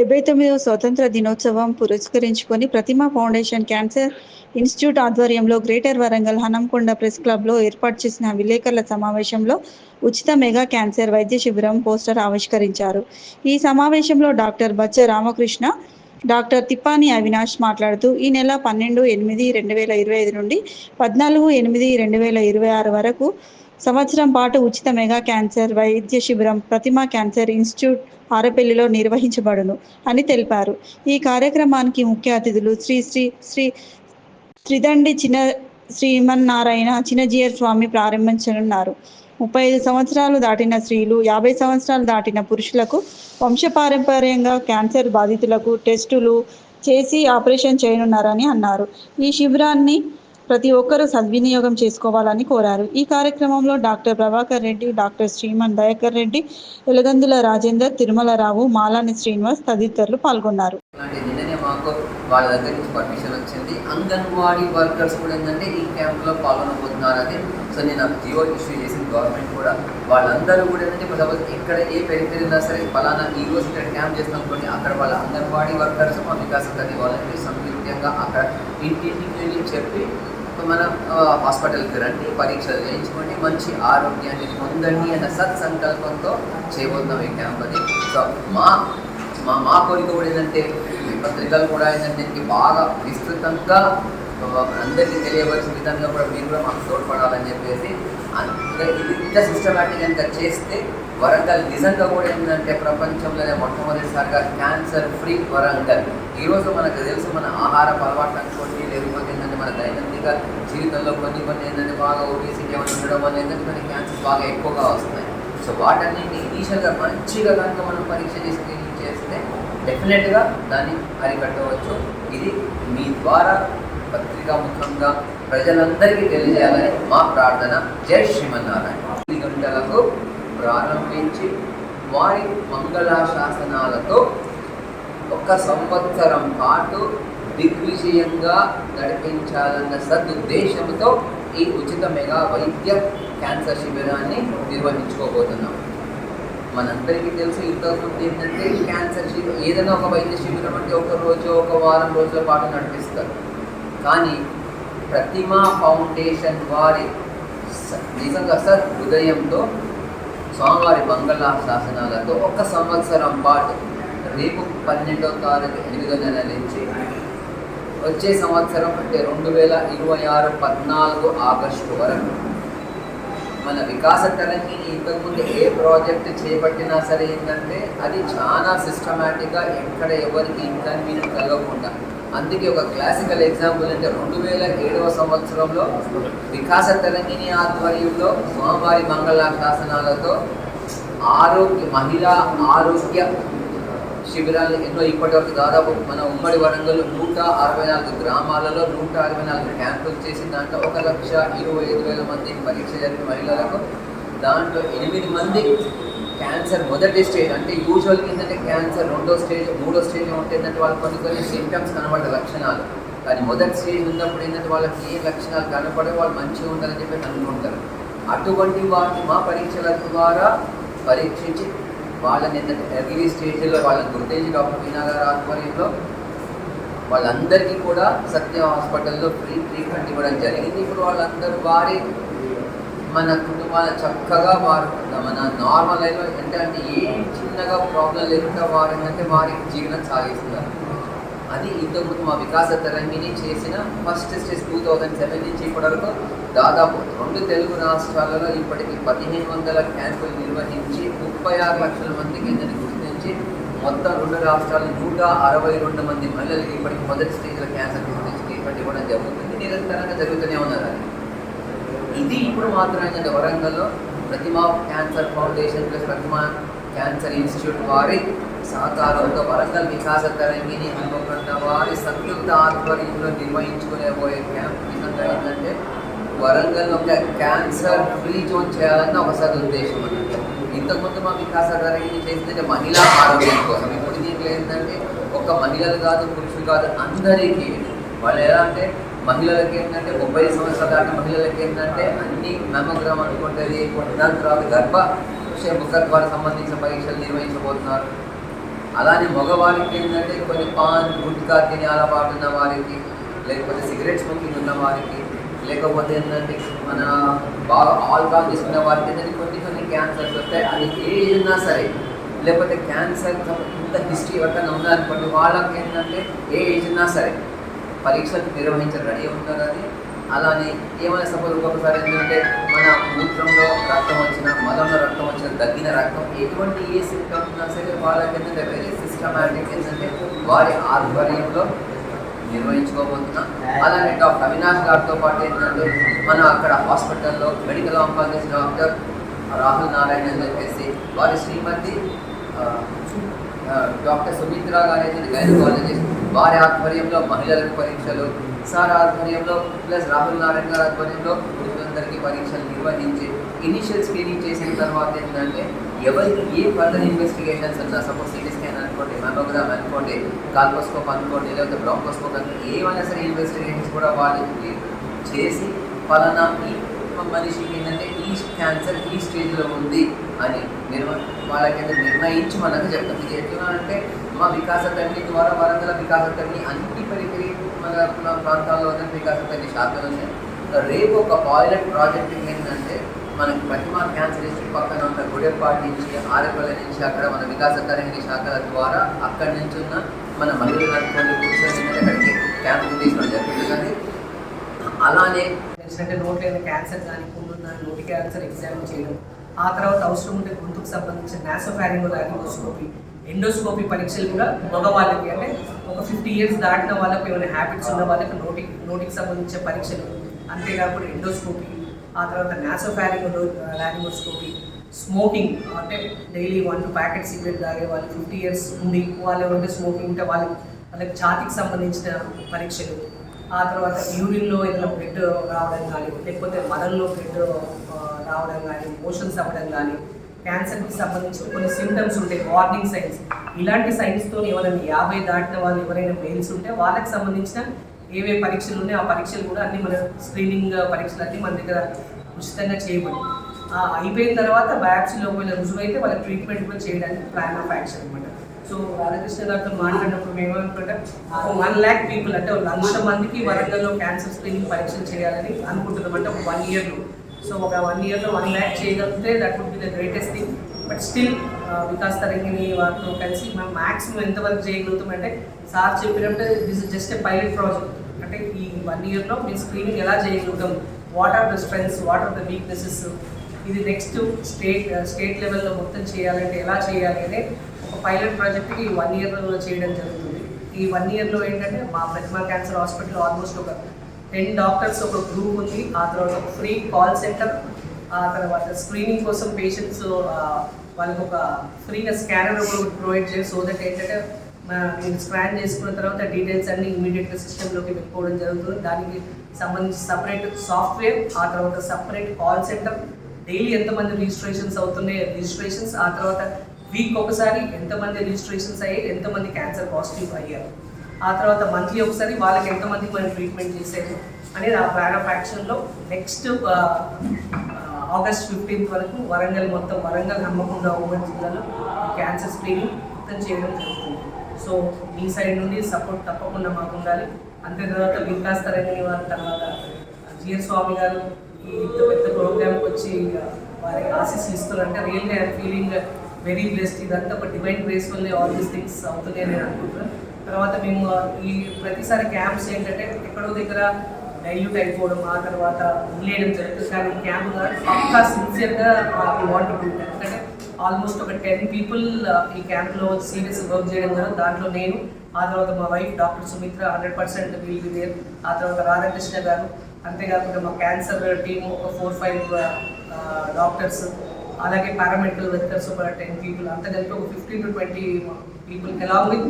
డెబ్బై తొమ్మిదవ స్వతంత్ర దినోత్సవం పురస్కరించుకొని ప్రతిమ ఫౌండేషన్ క్యాన్సర్ ఇన్స్టిట్యూట్ ఆధ్వర్యంలో గ్రేటర్ వరంగల్ హనంకొండ ప్రెస్ క్లబ్లో ఏర్పాటు చేసిన విలేకరుల సమావేశంలో ఉచిత మెగా క్యాన్సర్ వైద్య శిబిరం పోస్టర్ ఆవిష్కరించారు. ఈ సమావేశంలో డాక్టర్ బచ్చ రామకృష్ణ డాక్టర్ తిప్పాని అవినాష్ మాట్లాడుతూ ఈ నెల పన్నెండు ఎనిమిది రెండు వేల ఇరవై ఐదు నుండి పద్నాలుగు ఎనిమిది రెండు వేల ఇరవై ఆరు వరకు సంవత్సరం పాటు ఉచిత మెగా క్యాన్సర్ వైద్య శిబిరం ప్రతిమా క్యాన్సర్ ఇన్స్టిట్యూట్ ఆరపల్లిలో నిర్వహించబడును అని తెలిపారు. ఈ కార్యక్రమానికి ముఖ్య అతిథులు శ్రీ శ్రీ శ్రీ త్రిదండి చిన్న శ్రీమన్నారాయణ చిన్నజీయర్ స్వామి ప్రారంభించనున్నారు. ముప్పై ఐదు సంవత్సరాలు దాటిన స్త్రీలు యాభై సంవత్సరాలు దాటిన పురుషులకు వంశపారంపర్యంగా క్యాన్సర్ బాధితులకు టెస్టులు చేసి ఆపరేషన్ చేయనున్నారని అన్నారు. ఈ శిబిరాన్ని ప్రతి ఒక్కరూ సద్వినియోగం చేసుకోవాలని కోరారు. ఈ కార్యక్రమంలో డాక్టర్ ప్రభాకర్ రెడ్డి డాక్టర్ శ్రీమన్ దయాకర్ రెడ్డి ఎలగందుల రాజేందర్ తిరుమలరావు మాలాని శ్రీనివాస్ తదితరులు పాల్గొన్నారు. మాకు వాళ్ళ దగ్గర నుంచి పర్మిషన్ వచ్చింది. అంగన్వాడీ వర్కర్స్ కూడా ఏంటంటే ఈ క్యాంప్లో పాల్గొనబోతున్నారని. సో నేను నాకు జియో ఇష్యూ చేసింది గవర్నమెంట్ కూడా వాళ్ళందరూ కూడా ఏంటంటే ఇప్పుడు సపోజ్ ఎక్కడ ఏ పెరిఫెరీ సరే ఫలానా ఈ రోజు ఇక్కడ క్యాంప్ చేస్తాం అనుకోండి అక్కడ వాళ్ళ అంగన్వాడీ వర్కర్స్ మా వికాసం కానీ వాలంటీర్ సంయుక్తంగా అక్కడ ఇంటింటికి వెళ్ళి చెప్పి మనం హాస్పిటల్కి రండి పరీక్షలు చేయించుకోండి మంచి ఆరోగ్యాన్ని పొందండి అన్న సత్సంకల్పంతో చేయబోతున్నాం ఈ క్యాంప్ అని సో మా మా మా కోరిక కూడా ఏంటంటే పత్రికలు కూడా ఏంటంటే బాగా విస్తృతంగా అందరికీ తెలియవలసిన విధంగా కూడా మీరు కూడా మాకు తోడ్పడాలని చెప్పేసి ఇది ఇంత సిస్టమేటిక్ కనుక చేస్తే వరంగల్ నిజంగా కూడా ఏంటంటే ప్రపంచంలోనే మొట్టమొదటిసారిగా క్యాన్సర్ ఫ్రీ వరంగల్ ఈరోజు మనకు తెలుసు మన ఆహార అలవాట్లు అనుకోండి లేకపోతే ఏంటంటే మన ఇంకా జీవితంలో కొన్ని కొన్ని ఏంటంటే బాగా ఒబేసిటీ ఏమైనా ఉండడం వల్ల ఏంటంటే కొన్ని క్యాన్సర్స్ బాగా ఎక్కువగా వస్తున్నాయి. సో వాటన్నింటినీ ఇనీషియల్గా మంచిగా కనుక మనం పరీక్ష చేసి చేస్తే డెఫినెట్గా దాన్ని అరికట్టవచ్చు. ఇది మీ ద్వారా పత్రికా ముఖంగా ప్రజలందరికీ తెలియజేయాలని మా ప్రార్థన. జై శ్రీమన్నారాయణ. గంటలకు ప్రారంభించి వారి మంగళాశాసనాలతో ఒక సంవత్సరం పాటు దిగ్విజయంగా నడిపించాలన్న సదుద్దేశంతో ఈ ఉచిత మెగా వైద్య క్యాన్సర్ శిబిరాన్ని నిర్వహించుకోబోతున్నాం. మనందరికీ తెలుసు ఇంతకుముందు ఏంటంటే క్యాన్సర్ శిబిరం ఏదైనా ఒక వైద్య శిబిరం అంటే ఒక రోజు ఒక వారం రోజుల పాటు నడిపిస్తారు. కానీ ప్రతిమా ఫౌండేషన్ వారి నిజంగా సద్ హృదయంతో స్వామివారి మంగళ శాసనాలతో ఒక సంవత్సరం పాటు రేపు పన్నెండో తారీఖు ఎనిమిదో నెల నుంచి వచ్చే సంవత్సరం అంటే రెండు వేల ఇరవై ఆరు పద్నాలుగు ఆగస్టు వరకు. మన వికాస తరంగిని ఇంతకుముందు ఏ ప్రాజెక్ట్ చేపట్టినా సరే ఏంటంటే అది చాలా సిస్టమేటిక్గా ఎక్కడ ఎవరికి ఇన్కన్వీనియంట్ కలగకుండా. అందుకే ఒక క్లాసికల్ ఎగ్జాంపుల్ అంటే రెండు వేల ఏడవ సంవత్సరంలో వికాస తరంగిణి ఆధ్వర్యంలో స్వామివారి మంగళ శాసనాలతో ఆరోగ్య మహిళా ఆరోగ్య శిబిరాలు ఎన్నో ఇప్పటివరకు దాదాపు మన ఉమ్మడి వరంగల్ నూట అరవై నాలుగు గ్రామాలలో నూట అరవై నాలుగు క్యాంపులు చేసి దాంట్లో ఒక లక్ష ఇరవై ఐదు వేల మంది పరీక్ష జరిపిన మహిళలకు దాంట్లో ఎనిమిది మంది క్యాన్సర్ మొదటి స్టేజ్ అంటే యూజువల్ ఏంటంటే క్యాన్సర్ రెండో స్టేజ్ మూడో స్టేజ్ ఉంటుందంటే వాళ్ళు కొన్ని కొన్ని సిమ్టమ్స్ కనబడే లక్షణాలు. కానీ మొదటి స్టేజ్ ఉన్నప్పుడు ఏంటంటే వాళ్ళకి ఏ లక్షణాలు కనపడే వాళ్ళు మంచిగా ఉండాలని చెప్పి అనుకుంటారు అటువంటి వాటిని మా పరీక్షల ద్వారా పరీక్షించి వాళ్ళని ఏంటంటే ఎర్లీ స్టేజ్లో వాళ్ళని గుర్తించి డాక్టర్ మీనాగారు ఆధ్వర్యంలో వాళ్ళందరికీ కూడా సత్య హాస్పిటల్లో ఫ్రీ ట్రీట్మెంట్ ఇవ్వడం జరిగింది. ఇప్పుడు వాళ్ళందరూ వారి మన కుటుంబాన్ని చక్కగా వారు మన నార్మల్ లైఫ్లో అంటే అంటే ఏ చిన్నగా ప్రాబ్లం లేకుండా వారు ఏంటంటే వారి జీవనం సాగిస్తున్నారు. అది ఇంతకుముందు మా వికాస తరంగిణి చేసిన first stage two thousand seven నుంచి ఇప్పటివరకు దాదాపు రెండు తెలుగు రాష్ట్రాలలో ఇప్పటికి పదిహేను వందల క్యాంపులు నిర్వహించి ముప్పై ఆరు లక్షల మందికి ఇందని గుర్తించి మొత్తం రెండు రాష్ట్రాలు నూట అరవై రెండు మంది మహిళలకి ఇప్పటికి మొదటి స్టేజ్లో క్యాన్సర్ గురించి ట్రీట్మెంట్ ఇవ్వడం జరుగుతుంది నిరంతరంగా జరుగుతూనే ఉన్నారు అది ఇది ఇప్పుడు మాత్రం ఏంటంటే వరంగల్లో Pratima cancer foundation plus Pratima cancer institute వారి సహకారంతో వరంగల్ వికాస తరంగిణి హనుమకొండ వారి సంయుక్త ఆధ్వర్యంలో నిర్వహించుకునే పోయే క్యాంప్. నిజంగా ఏంటంటే వరంగల్ ఒక క్యాన్సర్ ఫ్రీ జోన్ చేయాలన్న ఒక సదుద్దేశం అన్నట్టు. ఇంతకుముందు మా వికాస తరంగిణి చేసిందంటే మహిళా ఆరోగ్యం కోసం. ఇప్పుడు దీంట్లో ఏంటంటే ఒక మహిళలు కాదు పురుషులు కాదు అందరికీ వాళ్ళు ఎలా అంటే మహిళలకి ఏంటంటే ముప్పై సంవత్సరాల దాటి మహిళలకి ఏంటంటే అన్ని మెమోగ్రామ్ అనుకుంటుంది దాని తర్వాత గర్భ ముఖద్వారా సంబంధించిన పరీక్షలు నిర్వహించబోతున్నారు. అలానే మగవారికి ఏంటంటే కొన్ని పాన్ గుట్కా తినే అలవాటు ఉన్న వారికి లేకపోతే సిగరెట్ స్మోకింగ్ ఉన్న వారికి లేకపోతే ఏంటంటే మన బాగా ఆల్కహాల్ తీసుకున్న వారికి ఏంటంటే కొన్ని క్యాన్సర్స్ వస్తాయి అది ఏ ఏజ్ ఉన్నా సరే లేకపోతే క్యాన్సర్ ఇంత హిస్టరీ ఎవరికైనా ఉందనుకోండి వాళ్ళకి ఏంటంటే ఏ ఏజ్ ఉన్నా సరే పరీక్షలు నిర్వహించడం రెడీ ఉంటారు అది. అలానే ఏమైనా సపోజ్ ఒక్కొక్కసారి ఏంటంటే మన మూత్రంలో రక్తం వచ్చిన మలంలో రక్తం వచ్చిన తగ్గిన రక్తం ఎటువంటి ఏ సిస్టమ్ ఉన్నా సరే వాళ్ళకి ఏంటంటే వెరీ సిస్టమాటిక్ ఏంటంటే వారి ఆధ్వర్యంలో నిర్వహించుకోబోతున్నాం. అలానే డాక్టర్ అవినాష్ గారితో పాటు ఏంటంటే మనం అక్కడ హాస్పిటల్లో medical oncologist doctor Rahul Narayana అని చెప్పేసి వారి శ్రీమతి డాక్టర్ సుమిత్రా గారు అయితే గైనకాలజిస్ట్ వారి ఆధ్వర్యంలో మహిళలకు పరీక్షలు సార్ ఆధ్వర్యంలో ప్లస్ రాహుల్ నారాయణ గారి ఆధ్వర్యంలో పురుషులందరికీ పరీక్షలు నిర్వహించి ఇనిషియల్ స్క్రీనింగ్ చేసిన తర్వాత ఏంటంటే ఎవరికి ఏ ఫర్దర్ ఇన్వెస్టిగేషన్స్ ఉన్నా సపోజ్ సిటీ స్కాన్ అనుకోండి మెమోగ్రామ్ అనుకోండి కాల్పోస్కోప్ అనుకోండి లేకపోతే బ్రాంకోస్కోప్ అనుకోండి ఏమైనా సరే ఇన్వెస్టిగేషన్స్ కూడా వాళ్ళకి చేసి ఫలానా ఈ మనిషికి ఏంటంటే ఈ క్యాన్సర్ ఈ స్టేజ్లో ఉంది అని నిర్వ వాళ్ళకైతే నిర్ణయించి మనకు చెప్తాం ఇది ఎట్లా అంటే మా వికాస తండ్రి ద్వారా వరంగల్ వికాస తండ్రి అన్ని పరికరి మన మన ప్రాంతాల్లో ఉన్న వికాస తండ్రి శాఖలు ఉన్నాయి రేపు ఒక పాయిలట్ ప్రాజెక్ట్ ఏంటంటే మనకి ప్రతిమా క్యాన్సర్ ఇన్స్టిట్యూట్ పక్కన ఉన్న గుడెపాటి నుంచి ఆరేపల్లి నుంచి అక్కడ మన వికాస తరగతి శాఖల ద్వారా అక్కడి నుంచి ఉన్న మన మహిళలు అనుకోండి కూర్చొని అక్కడికి క్యాంపు తీసుకోవడం జరుగుతుంది. అలానే తెలిసినట్టే క్యాన్సర్ కానీ పుండు నోటి క్యాన్సర్ ఎగ్జామిన్ చేయడం. ఆ తర్వాత అవసరం ఉంటే గొంతుకు సంబంధించిన నాసోఫారింగో లారింగోస్కోపీ ఎండోస్కోపీ పరీక్షలు కూడా మగవాళ్ళకి అంటే ఒక ఫిఫ్టీ ఇయర్స్ దాటిన వాళ్ళకి ఏమైనా హ్యాబిట్స్ ఉన్న వాళ్ళకి నోటి నోటికి సంబంధించిన పరీక్షలు. అంతేకాకుండా ఎండోస్కోపీ ఆ తర్వాత నాసోఫారింగో లారింగోస్కోపీ స్మోకింగ్ అంటే daily one two packet cigarette తాగే వాళ్ళు ఫిఫ్టీ ఇయర్స్ ఉండి వాళ్ళు ఏమంటే స్మోకింగ్ ఉంటే వాళ్ళకి వాళ్ళకి ఛాతీకి సంబంధించిన పరీక్షలు. ఆ తర్వాత యూరిన్లో ఇట్లా బ్లడ్ రావడం కానీ లేకపోతే మదర్లో బ్లడ్ రావడం కానీ మోషన్స్ అవ్వడం కానీ క్యాన్సర్కి సంబంధించిన కొన్ని సిమ్టమ్స్ ఉంటాయి వార్నింగ్ సైన్స్ ఇలాంటి సైన్స్తో ఎవరైనా యాభై దాటిన వాళ్ళు ఎవరైనా మెయిల్స్ ఉంటే వాళ్ళకి సంబంధించిన ఏవే పరీక్షలు ఉన్నాయో ఆ పరీక్షలు కూడా అన్ని మన స్క్రీనింగ్ పరీక్షలు అన్ని మన దగ్గర ఉచితంగా చేయబడి అయిపోయిన తర్వాత బయాప్సీలో ఒకవేళ రుజువైతే వాళ్ళ ట్రీట్మెంట్ కూడా చేయడానికి ప్లాన్ ఆఫ్ యాక్షన్ అనమాట సో రాధాకృష్ణ గారితో మాట్లాడినప్పుడు మేము ఏమనుకుంటే ఒక వన్ ల్యాక్ పీపుల్ అంటే ఒక లక్ష మందికి వరంగల్లో క్యాన్సర్ స్క్రీనింగ్ పరీక్షలు చేయాలని అనుకుంటున్నాం. అంటే ఒక వన్ ఇయర్లో సో ఒక వన్ ఇయర్లో వన్ ల్యాక్ చేయగలిగితే that would be the greatest thing but still Vikas Tarangini వారితో కలిసి మనం మ్యాక్సిమం ఎంతవరకు చేయగలుగుతాం అంటే సార్ చెప్పినట్టు this is just a pilot project అంటే ఈ వన్ ఇయర్లో మేము స్క్రీనింగ్ ఎలా చేయగలుగుతాం? What are the strengths what are the weaknesses ఇది నెక్స్ట్ స్టేట్ స్టేట్ లెవెల్లో మొత్తం చేయాలంటే ఎలా చేయాలి అనే పైలట్ ప్రాజెక్ట్కి వన్ ఇయర్లో చేయడం జరుగుతుంది. ఈ వన్ ఇయర్లో ఏంటంటే మా ప్రతిమా క్యాన్సర్ హాస్పిటల్ ఆల్మోస్ట్ ఒక టెన్ డాక్టర్స్ ఒక గ్రూప్ ఉంది. ఆ తర్వాత ఒక ఫ్రీ కాల్ సెంటర్ ఆ తర్వాత స్క్రీనింగ్ కోసం పేషెంట్స్ వాళ్ళకి ఒక ఫ్రీగా స్కానర్ ప్రొవైడ్ చేసి సో దట్ ఏంటంటే మీరు స్కాన్ చేసుకున్న తర్వాత డీటెయిల్స్ అన్ని ఇమీడియట్గా సిస్టంలోకి పెట్టుకోవడం జరుగుతుంది. దానికి సంబంధించి సపరేట్ సాఫ్ట్వేర్ ఆ తర్వాత సపరేట్ కాల్ సెంటర్ డైలీ ఎంతమంది రిజిస్ట్రేషన్స్ అవుతున్నాయి రిజిస్ట్రేషన్స్ ఆ తర్వాత వీక్ ఒకసారి ఎంతమంది రిజిస్ట్రేషన్స్ అయ్యాయి ఎంతమంది క్యాన్సర్ పాజిటివ్ అయ్యారు. ఆ తర్వాత మంత్లీ ఒకసారి వాళ్ళకి ఎంతమందికి మనం ట్రీట్మెంట్ చేసేది అనేది ఆ ప్లాన్ ఆఫ్ యాక్షన్లో నెక్స్ట్ ఆగస్ట్ ఫిఫ్టీన్త్ వరకు వరంగల్ మొత్తం వరంగల్ నమ్మకుండా ఉమ్మడి జిల్లాలో క్యాన్సర్ స్క్రీనింగ్ మొత్తం చేయడం జరుగుతుంది. సో మీ సైడ్ నుండి సపోర్ట్ తప్పకుండా మాకు ఉండాలి. అంతే తర్వాత వికాస్ తరంగిణి వారి తర్వాత జిఎస్ స్వామి గారు ఈ ఇంత పెద్ద ప్రోగ్రామ్కి వచ్చి వారి ఆశీస్సులు ఇస్తున్నారంటే really I'm feeling very blessed ఇదంతా ఒక డివైన్ గ్రేస్ వల్లే ఆల్ దీస్ థింగ్స్ అవుతున్నాయి అని నేను అనుకుంటున్నాను తర్వాత మేము ఈ ప్రతిసారి క్యాంప్స్ ఏంటంటే ఎక్కడో దగ్గర డైల్యూట్ అయిపోవడం ఆ తర్వాత వదిలేయడం జరుగుతుంది. కానీ క్యాంప్ పక్కా సిన్సియర్గా వాంట్ ఎందుకంటే ఆల్మోస్ట్ ఒక టెన్ పీపుల్ ఈ క్యాంప్లో సీరియస్ వర్క్ చేయడం ద్వారా దాంట్లో నేను ఆ తర్వాత మా wife doctor Sumitra hundred percent will be there ఆ తర్వాత రాధాకృష్ణ గారు అంతేకాకుండా మా క్యాన్సర్ టీమ్ ఒక ఫోర్ ఫైవ్ డాక్టర్స్ అలాగే పారామెడికల్ వర్కర్స్ ఒక టెన్ పీపుల్ అంత కలిపి ఒక fifteen to twenty people along with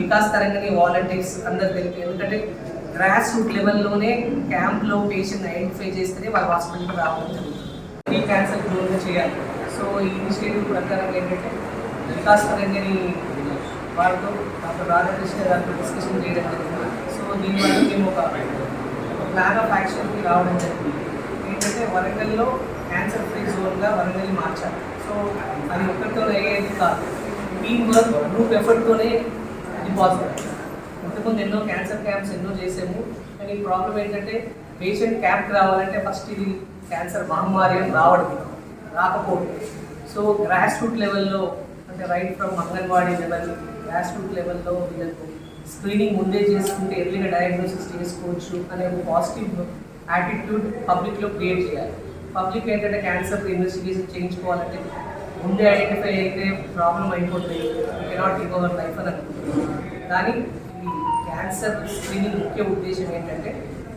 Vikas Tarangini volunteers అందరు కలిపి. ఎందుకంటే గ్రాస్ రూట్ లెవెల్లోనే క్యాంప్లో పేషెంట్ ఐడెంటిఫై చేస్తేనే వాళ్ళ హాస్పిటల్కి రావడం జరుగుతుంది. ఈ క్యాన్సర్ గ్రోగా చేయాలి. సో ఈ ఇనిషియేటివ్ ప్రకారం ఏంటంటే వికాస్ తరంగని వాళ్ళతో డాక్టర్ రాధాకృష్ణ గారితో డిస్కషన్ చేయడం జరిగింది సో దీనివల్ల మేము ఒక ఒక ప్లాన్ ఆఫ్ యాక్షన్కి రావడం జరిగింది ఏంటంటే వరంగల్లో క్యాన్సర్ ఫ్రీ జోన్గా వరంగల్ని మార్చాలి. సో అది ఒక్కరితో అయ్యేది కాదు. టీమ్ వర్క్ గ్రూప్ ఎఫర్ట్తోనే ఇది పాసిబుల్ ఇంతకుముందు ఎన్నో క్యాన్సర్ క్యాంప్స్ ఎన్నో చేసాము. కానీ ప్రాబ్లం ఏంటంటే పేషెంట్ క్యాంప్ రావాలంటే ఫస్ట్ ఇది క్యాన్సర్ మహమ్మారి అని రావడం రాకపోవడం సో గ్రాస్ రూట్ లెవెల్లో అంటే right from anganwadi level grass root లెవెల్లో వీళ్ళకు స్క్రీనింగ్ ముందే చేసుకుంటే ఎర్లీగా డయాగ్నోసిస్ చేసుకోవచ్చు అనే ఒక పాజిటివ్ యాటిట్యూడ్ పబ్లిక్లో క్రియేట్ చేయాలి. పబ్లిక్ ఏంటంటే క్యాన్సర్ ఇన్వెస్టిగేషన్ చేయించుకోవాలంటే ముందే ఐడెంటిఫై అయితే ప్రాబ్లం అయిపోతుంది. కెనాట్ లివ్ అవర్ లైఫ్ అని అనుకుంటున్నాను. కానీ ఈ క్యాన్సర్ స్క్రీనింగ్ ముఖ్య ఉద్దేశం ఏంటంటే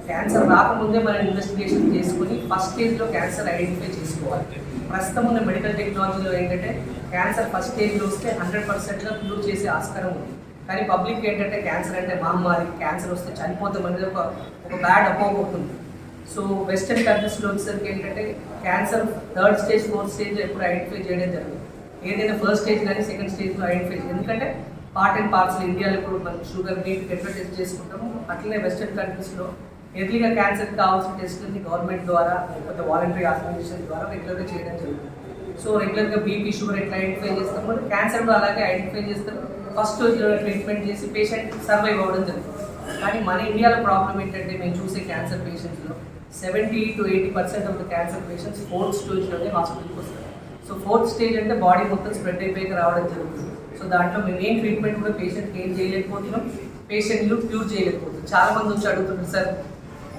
క్యాన్సర్ రాకముందే మనం ఇన్వెస్టిగేషన్ చేసుకుని ఫస్ట్ స్టేజ్లో క్యాన్సర్ ఐడెంటిఫై చేసుకోవాలి. ప్రస్తుతం ఉన్న మెడికల్ టెక్నాలజీలో ఏంటంటే క్యాన్సర్ ఫస్ట్ స్టేజ్లో వస్తే హండ్రెడ్ పర్సెంట్గా క్యూర్ చేసే ఆస్కారం ఉంది. కానీ పబ్లిక్ ఏంటంటే క్యాన్సర్ అంటే మహమ్మారి క్యాన్సర్ వస్తే చనిపోతాం అనేది ఒక ఒక బ్యాడ్ అపోహ ఉంటుంది. సో వెస్టర్న్ కంట్రీస్లో వచ్చేసరికి ఏంటంటే cancer third stage fourth stage ఎప్పుడు ఐడెంటిఫై చేయడం జరుగుతుంది. ఏదైనా ఫస్ట్ స్టేజ్ కానీ సెకండ్ స్టేజ్లో ఐడెంటిఫై చేయాలి ఎందుకంటే పార్ట్ అండ్ పార్ట్స్ ఇండియాలో ఇప్పుడు మనం షుగర్ బీపీ ఎట్లా టెస్ట్ చేసుకుంటాము. అట్లనే వెస్టర్న్ కంట్రీస్లో ఎర్లీగా క్యాన్సర్ కావాల్సిన టెస్ట్ని గవర్నమెంట్ ద్వారా లేకపోతే వాలంటరీ ఆర్గనైజేషన్ ద్వారా రెగ్యులర్గా చేయడం జరుగుతుంది. సో రెగ్యులర్గా బీపీ షుగర్ ఎట్లా ఐడెంటిఫై చేస్తాము క్యాన్సర్ కూడా అలాగే ఐడెంటిఫై చేస్తారు. ఫస్ట్ ట్రీట్మెంట్ చేసి పేషెంట్ సర్వైవ్ అవ్వడం జరుగుతుంది. కానీ మన ఇండియాలో ప్రాబ్లం ఏంటంటే మేము చూసే cancer పేషెంట్స్లో seventy to eighty percent of the cancer patients fourth స్టేజ్లోనే హాస్పిటల్కి వస్తారు. సో ఫోర్త్ స్టేజ్ అంటే బాడీ మొత్తం స్ప్రెడ్ అయిపోయి రావడం జరుగుతుంది. సో దాంట్లో మేము ఏం ట్రీట్మెంట్ కూడా పేషెంట్కి ఏం చేయలేకపోతున్నాం? పేషెంట్లు క్యూర్ చేయలేకపోతున్నాం. చాలా మంది వచ్చి అడుగుతున్నారు సార్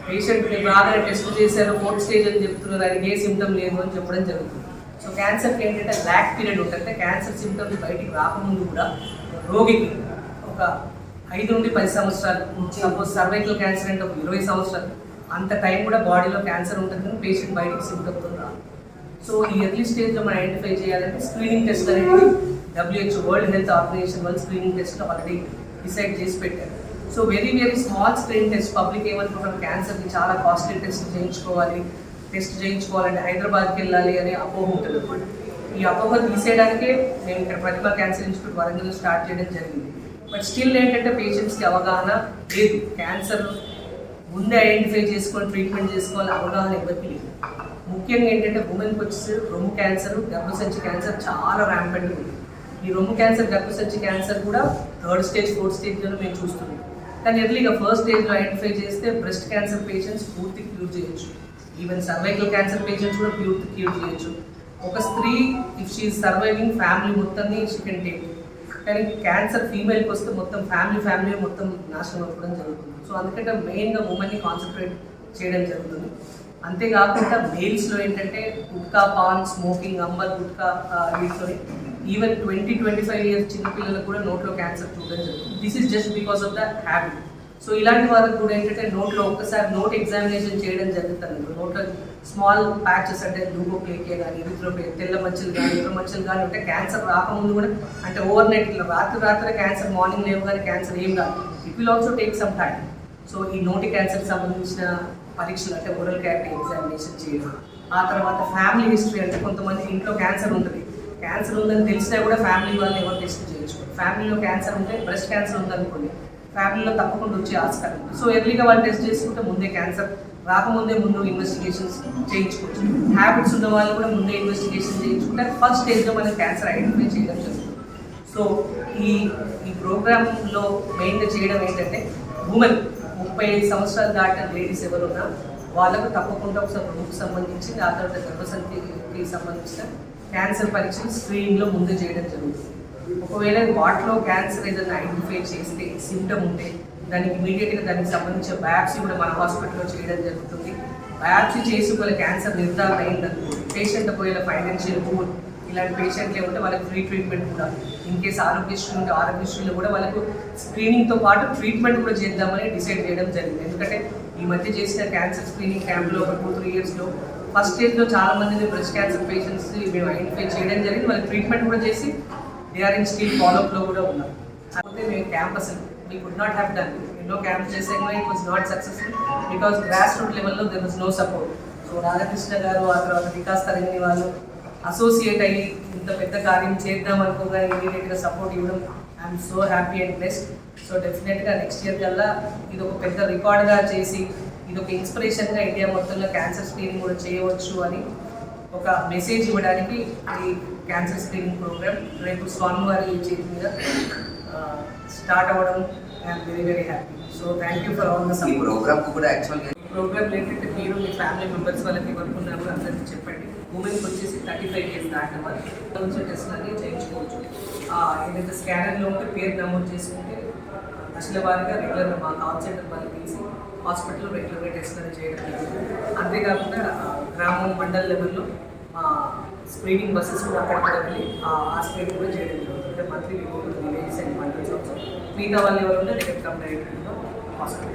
పేషెంట్ మీరు రాగానే టెస్ట్ చేశారు ఫోర్త్ స్టేజ్ అని చెప్తున్నారు దానికి ఏ సిమ్టమ్ లేదు అని చెప్పడం జరుగుతుంది. సో క్యాన్సర్కి ఏంటంటే ల్యాక్ పీరియడ్ ఉంటుంది. అంటే క్యాన్సర్ సిమ్టమ్స్ బయటికి రాకముందు కూడా రోగికి ఒక ఐదు నుండి పది సంవత్సరాలు సపోజ్ సర్వైకల్ క్యాన్సర్ అంటే ఒక ఇరవై సంవత్సరాలు అంత టైం కూడా బాడీలో క్యాన్సర్ ఉంటుంది కానీ పేషెంట్ బయటికి సిమ్టమ్తో రాదు. సో ఈ ఎర్లీ స్టేజ్లో మనం ఐడెంటిఫై చేయాలంటే స్క్రీనింగ్ టెస్ట్ అనేది W H World Health Organization వాళ్ళు స్క్రీనింగ్ టెస్ట్ ఆల్రెడీ డిసైడ్ చేసి పెట్టారు. So very very small screen test public ఏమనుకుంటారు? క్యాన్సర్కి చాలా కాస్ట్లీ టెస్ట్ చేయించుకోవాలి. టెస్ట్ చేయించుకోవాలంటే హైదరాబాద్కి వెళ్ళాలి అనే అపోహ ఉంటుంది అనమాట ఈ అపోహ తీసేయడానికే మేము ఇక్కడ Pratibha cancer institute Warangal start చేయడం జరిగింది. బట్ స్టిల్ ఏంటంటే పేషెంట్స్కి అవగాహన లేదు. క్యాన్సర్ ముందే ఐడెంటిఫై చేసుకొని ట్రీట్మెంట్ చేసుకోవాలి అవగాహన ఎవరికి లేదు. ముఖ్యంగా ఏంటంటే ఉమెన్కి వచ్చేసి రొమ్ము క్యాన్సర్ గర్భసంచి క్యాన్సర్ చాలా ర్యాంపెంట్ ఉంది. ఈ రొమ్ము క్యాన్సర్ గర్భసంచి క్యాన్సర్ కూడా థర్డ్ స్టేజ్ ఫోర్త్ స్టేజ్లో మేము చూస్తున్నాం. కానీ ఎర్లీగా ఫస్ట్ స్టేజ్లో ఐడెంటిఫై చేస్తే బ్రెస్ట్ క్యాన్సర్ పేషెంట్స్ పూర్తి క్యూర్ చేయొచ్చు. ఈవెన్ సర్వైకల్ క్యాన్సర్ పేషెంట్స్ కూడా పూర్తి క్యూర్ చేయొచ్చు. ఒక స్త్రీ ఇఫ్ షీ సర్వైవింగ్ ఫ్యామిలీ మొత్తాన్ని షీ కెన్ టేక్ కానీ క్యాన్సర్ ఫీమేల్కి వస్తే మొత్తం ఫ్యామిలీ ఫ్యామిలీ మొత్తం నాశనం అవ్వడం జరుగుతుంది. సో అందుకంటే మెయిన్గా ఉమెన్ని కాన్సన్ట్రేట్ చేయడం జరుగుతుంది. అంతేకాకుండా మేల్స్లో ఏంటంటే గుట్కా పాన్ స్మోకింగ్ అంబర్ గుట్కా వీటితో even twenty twenty five years చిన్నపిల్లలకు కూడా నోట్లో క్యాన్సర్ చూడడం జరుగుతుంది. This is just because of the habit so ఇలాంటి వాళ్ళకి కూడా ఏంటంటే నోట్లో ఒక్కసారి నోట్ ఎగ్జామినేషన్ చేయడం జరుగుతుంది. నోట్లో స్మాల్ ప్యాచెస్ అంటే లూకోప్లేకే కానీ ఎరిథ్రోపే తెల్ల మచ్చలు కానీ ఎర్ర మచ్చలు కానీ ఉంటే క్యాన్సర్ రాకముందు కూడా అంటే ఓవర్ నైట్ ఇట్లా రాత్రి రాత్రి క్యాన్సర్ మార్నింగ్ లేవు కానీ క్యాన్సర్ ఏం రాదు. It will also take some time so ఈ నోటి క్యాన్సర్కి సంబంధించిన పరీక్షలు అంటే ఓరల్ క్యారెక్టర్ ఎగ్జామినేషన్ చేయడం. ఆ తర్వాత ఫ్యామిలీ హిస్టరీ అంటే కొంతమంది ఇంట్లో క్యాన్సర్ ఉంటుంది. క్యాన్సర్ ఉందని తెలిసినా కూడా ఫ్యామిలీ వాళ్ళు ఎవరు టెస్ట్ చేయొచ్చు ఫ్యామిలీలో క్యాన్సర్ ఉంటే బ్రెస్ట్ క్యాన్సర్ ఉందనుకోండి ఫ్యామిలీలో తప్పకుండా వచ్చే ఆస్కారం సో ఎర్లీగా వాళ్ళు టెస్ట్ చేసుకుంటే ముందే క్యాన్సర్ రాకముందే ముందు ఇన్వెస్టిగేషన్స్ చేయించుకోవచ్చు. హ్యాబిట్స్ ఉన్న వాళ్ళు కూడా ముందే ఇన్వెస్టిగేషన్ చేయించుకుంటే ఫస్ట్ స్టేజ్లో మనం క్యాన్సర్ ఐడెంటిఫై చేయడం జరుగుతుంది. సో ఈ ఈ ప్రోగ్రాంలో మెయిన్గా చేయడం ఏంటంటే ఉమెన్ ముప్పై ఐదు సంవత్సరాలు దాటిన లేడీస్ ఎవరున్నా వాళ్ళకు తప్పకుండా ఒకసారి రొమ్ముకు సంబంధించి ఆ తర్వాత గర్భసంతికి సంబంధించిన క్యాన్సర్ పరీక్షలు స్క్రీనింగ్లో ముందు చేయడం జరుగుతుంది. ఒకవేళ వాటిలో క్యాన్సర్ ఏదైనా ఐడెంటిఫై చేస్తే సిమ్టమ్ ఉంటే దానికి ఇమీడియట్గా దానికి సంబంధించిన బయాప్సీ కూడా మన హాస్పిటల్లో చేయడం జరుగుతుంది. బయాప్సీ చేసి ఒకవేళ క్యాన్సర్ నిర్ధారణ అయిందనుకో పేషెంట్ ఒకవేళ ఫైనాన్షియల్ పూర్ ఇలాంటి పేషెంట్లు ఉంటే వాళ్ళకి ఫ్రీ ట్రీట్మెంట్ కూడా. ఇన్ కేసు ఆరోగ్యశ్రీ ఉంటే ఆరోగ్యశ్రీలో కూడా వాళ్ళకు స్క్రీనింగ్తో పాటు ట్రీట్మెంట్ కూడా చేద్దామని డిసైడ్ చేయడం జరిగింది. ఎందుకంటే ఈ మధ్య చేసిన క్యాన్సర్ స్క్రీనింగ్ క్యాంప్లో ఒక టూ త్రీ ఇయర్స్లో ఫస్ట్ స్టేజ్లో చాలా మందిని బ్రెస్ట్ క్యాన్సర్ పేషెంట్స్ మేము ఐడెంటిఫై చేయడం జరిగింది. వాళ్ళకి ట్రీట్మెంట్ కూడా చేసి డిఆర్ఎన్ స్టీల్ ఫాలోఅప్లో కూడా ఉన్నారు. కాకపోతే మేము camps we could not have done ఎన్నో క్యాంప్స్ చేసాము it was not successful because grass root లెవెల్లో there was no support so Radhakrishna garu ఆ తర్వాత వికాస్ తరంగిణి వాళ్ళు అసోసియేట్ అయ్యి ఇంత పెద్ద కార్యం చేద్దాం అనుకోగానే ఇమీడియట్గా సపోర్ట్ ఇవ్వడం. I'm so happy and blessed so డెఫినెట్గా నెక్స్ట్ ఇయర్ కల్లా ఇది ఒక పెద్ద రికార్డ్గా చేసి ఇది ఒక ఇన్స్పిరేషన్గా ఇండియా మొత్తంలో క్యాన్సర్ స్క్రీనింగ్ కూడా చేయవచ్చు అని ఒక మెసేజ్ ఇవ్వడానికి ఈ క్యాన్సర్ స్క్రీనింగ్ ప్రోగ్రామ్ రేపు స్వామివారి చేతి మీద స్టార్ట్ అవ్వడం. I'm very very happy so thank you for all the support programme కూడా యాక్చువల్గా ప్రోగ్రామ్ ఏంటంటే మీరు మీ ఫ్యామిలీ మెంబర్స్ వాళ్ళకి ఎవరుకున్నారు అందరికీ చెప్పండి. ఉమెన్కి వచ్చేసి థర్టీ ఫైవ్ ఇయర్స్ దాటిన వాళ్ళు వచ్చే టెస్ట్ అన్ని చేయించుకోవచ్చు. ఏదైతే స్కానర్లో ఉంటే పేరు నమోదు చేసుకుంటే దశల వారిగా రెగ్యులర్గా మా కాల్ సెంటర్ వాళ్ళు తీసి హాస్పిటల్లో రెగ్యులర్గా టెస్ట్ అనేది చేయడం జరుగుతుంది. అంతేకాకుండా గ్రామం మండల లెవెల్లో మా స్క్రీనింగ్ బస్సెస్ కూడా అక్కడ కూడా వెళ్ళి ఆ స్క్రీనింగ్ కూడా చేయడం జరుగుతుంది. అంటే మంత్లీ విలేజెస్ అండ్ మండల్స్ మిగతా వాళ్ళు ఎవరు ఉంటే డైరెక్ట్ కమ్ హాస్పిటల్